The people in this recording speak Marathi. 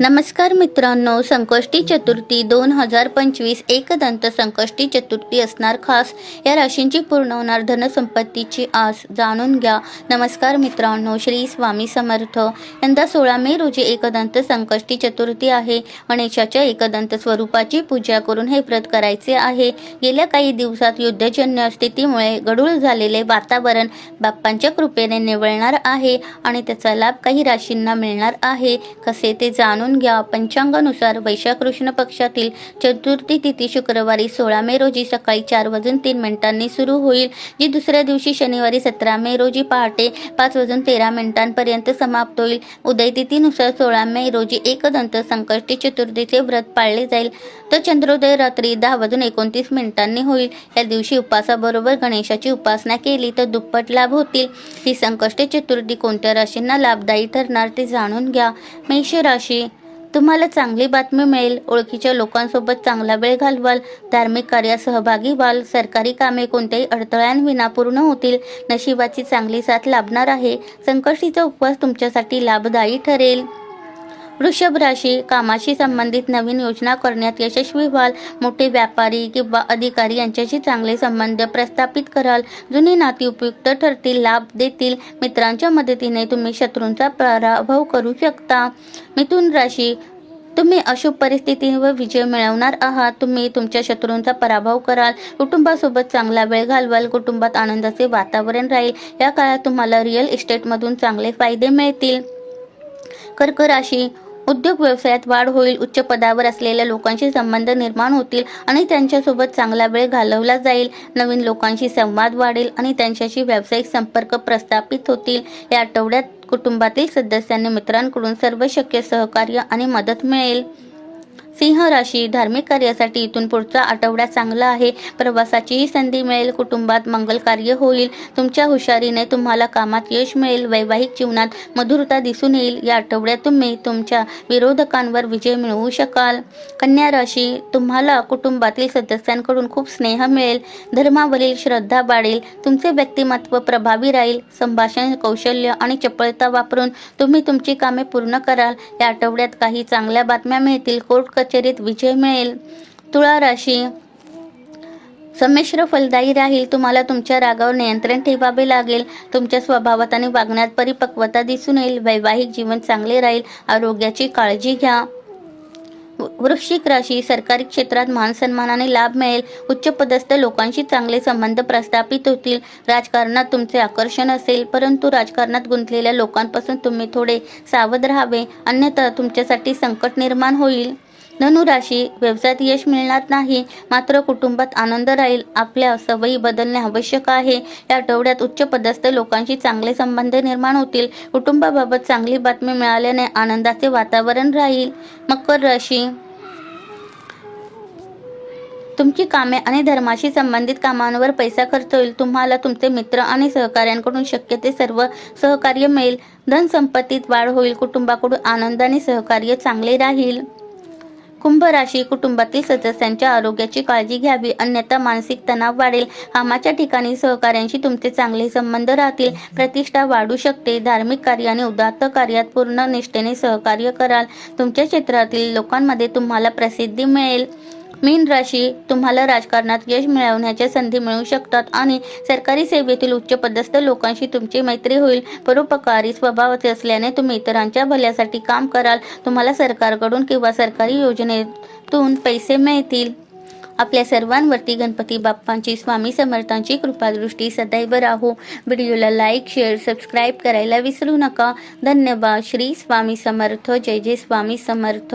नमस्कार मित्रांनो संकष्टी चतुर्थी दोन हजार पंचवीस एकदंत संकष्टी चतुर्थी असणार खास. या राशींची पूर्ण होणार धनसंपत्तीची आस जाणून घ्या. नमस्कार मित्रांनो श्री स्वामी समर्थ. यंदा सोळा मे रोजी एकदंत संकष्टी चतुर्थी आहे. गणेशाच्या एकदंत स्वरूपाची पूजा करून हे व्रत करायचे आहे. गेल्या काही दिवसात युद्धजन्य स्थितीमुळे गडूळ झालेले वातावरण बाप्पांच्या कृपेने निवळणार आहे आणि त्याचा लाभ काही राशींना मिळणार आहे. कसे ते जाणून घ्या पंचांगानुसार वैशाख कृष्ण पक्षातील चतुर्थी तिथी शुक्रवारी सोळा मे रोजी सकाळी चार वाजून तीन मिनिटांनी सुरू होईल जी दुसऱ्या दिवशी शनिवारी सतरा मे रोजी पहाटे पाच वाजून तेरा मिनिटांपर्यंत समाप्त होईल. उदय तिथीनुसार सोळा मे रोजी एकदंत संकष्टी चतुर्थीचे व्रत पाळले जाईल. तर चंद्रोदय रात्री दहा वाजून एकोणतीस मिनिटांनी होईल. या दिवशी उपासाबरोबर गणेशाची उपासना केली तर दुप्पट लाभ होतील. ही संकष्टी चतुर्थी कोणत्या राशींना लाभदायी ठरणार ते जाणून घ्या. मेष राशी तुम्हाला चांगली बातमी मिळेल. ओळखीच्या लोकांसोबत चांगला वेळ घालवाल. धार्मिक कार्यात सहभागी व्हाल. सरकारी कामे कोणत्याही अडथळ्यांविना पूर्ण होतील. नशिबाची चांगली साथ लाभणार आहे. संकष्टीचा उपवास तुमच्यासाठी लाभदायी ठरेल. वृषभ राशी कामाशी संबंधित नवीन योजना करण्यात यशस्वी व्हाल. मोठे व्यापारी किंवा अधिकारी यांच्याशी चांगले संबंध प्रस्थापित कराल. जुनी नाती उपयुक्त ठरतील लाभ देतील. मित्रांच्या मदतीने तुम्ही शत्रूंचा पराभव करू शकता. मिथुन राशी तुम्ही अशुभ परिस्थितीवर विजय मिळवणार आहात. तुम्ही तुमच्या शत्रूंचा पराभव कराल. कुटुंबासोबत चांगला वेळ घालवाल. कुटुंबात आनंदाचे वातावरण राहील. या काळात तुम्हाला रिअल इस्टेटमधून चांगले फायदे मिळतील. कर्क राशी उद्योग व्यवसायात वाढ होईल उच्च पदावर असलेल्या लोकांशी संबंध निर्माण होतील आणि त्यांच्यासोबत चांगला वेळ घालवला जाईल. नवीन लोकांशी संवाद वाढेल आणि त्यांच्याशी व्यावसायिक संपर्क प्रस्थापित होतील. या आठवड्यात कुटुंबातील सदस्यांनी मित्रांकडून सर्व शक्य सहकार्य आणि मदत मिळेल. सिंह राशी धार्मिक कार्यासाठी इथून पुढचा आठवडा चांगला आहे. प्रवासाचीही संधी मिळेल कुटुंबात मंगल कार्य होईल. तुमच्या हुशारीने तुम्हाला कामात यश मिळेल वैवाहिक जीवनात मधुरता दिसून येईल. या आठवड्यात तुम्ही तुमच्या विरोधकांवर विजय मिळवू शकाल. कन्या राशी तुम्हाला कुटुंबातील सदस्यांकडून खूप स्नेह मिळेल. धर्मावरील श्रद्धा वाढेल. तुमचे व्यक्तिमत्व प्रभावी राहील. संभाषण कौशल्य आणि चपळता वापरून तुम्ही तुमची कामे पूर्ण कराल. या आठवड्यात काही चांगल्या बातम्या मिळतील. कोर्ट कचेरीत विजय मिळेल. तुळा राशी. संमिश्र फलदायी राहील. तुम्हाला तुमच्या रागावर नियंत्रण ठेवावे लागेल. तुमच्या स्वभावात आणि वागण्यात परिपक्वता दिसून येईल. वैवाहिक जीवन चांगले राहील. आरोग्याची काळजी घ्या. वृश्चिक राशी. सरकारी क्षेत्रात मान सन्मानाने लाभ मिळेल. उच्च पदस्थ लोकांशी चांगले संबंध प्रस्थापित होतील. राजकारणात तुमचे आकर्षण असेल. परंतु राजकारणात गुंतलेल्या लोकांपासून तुम्ही थोडे सावध राहावे. अन्यथा तुमच्यासाठी संकट निर्माण होईल. धनुराशी व्यवसायात यश मिळणार नाही. मात्र कुटुंबात आनंद राहील. आपल्या सवयी बदलणे आवश्यक आहे. या आठवड्यात उच्च पदस्थ लोकांशी चांगले संबंध निर्माण होतील. कुटुंबाबाबत चांगली बातमी मिळाल्याने आनंदाचे वातावरण राहील. मकर राशी. तुमची कामे आणि धर्माशी संबंधित कामांवर पैसा खर्च होईल. तुम्हाला तुमचे मित्र आणि सहकाऱ्यांकडून शक्य ते सर्व सहकार्य मिळेल. धन संपत्तीत वाढ होईल. कुटुंबाकडून आनंदाने सहकार्य चांगले राहील. कुंभ राशी कुटुंबातील सदस्यांच्या आरोग्याची काळजी घ्यावी. अन्यथा मानसिक तणाव वाढेल. कामाच्या ठिकाणी सहकाऱ्यांशी तुमचे चांगले संबंध राहतील. प्रतिष्ठा वाढू शकते. धार्मिक कार्य आणि उदात्त कार्यात पूर्ण निष्ठेने सहकार्य कराल. तुमच्या क्षेत्रातील लोकांमध्ये तुम्हाला प्रसिद्धी मिळेल. मीन राशी तुम्हाला राजकारणात यश मिळवण्याच्या संधी मिळू शकतात आणि सरकारी सेवेतील उच्च पदस्थ लोकांशी तुमची मैत्री होईल. परोपकारी स्वभावाचे असल्याने तुम्ही इतरांच्या भल्यासाठी काम कराल. तुम्हाला सरकारकडून किंवा सरकारी योजनेतून पैसे मिळतील. आपल्या सर्वांवरती गणपती बाप्पांची स्वामी समर्थांची कृपादृष्टी सदैव राहो. व्हिडिओला लाईक शेअर सबस्क्राईब करायला विसरू नका. धन्यवाद. श्री स्वामी समर्थ. जय जय स्वामी समर्थ.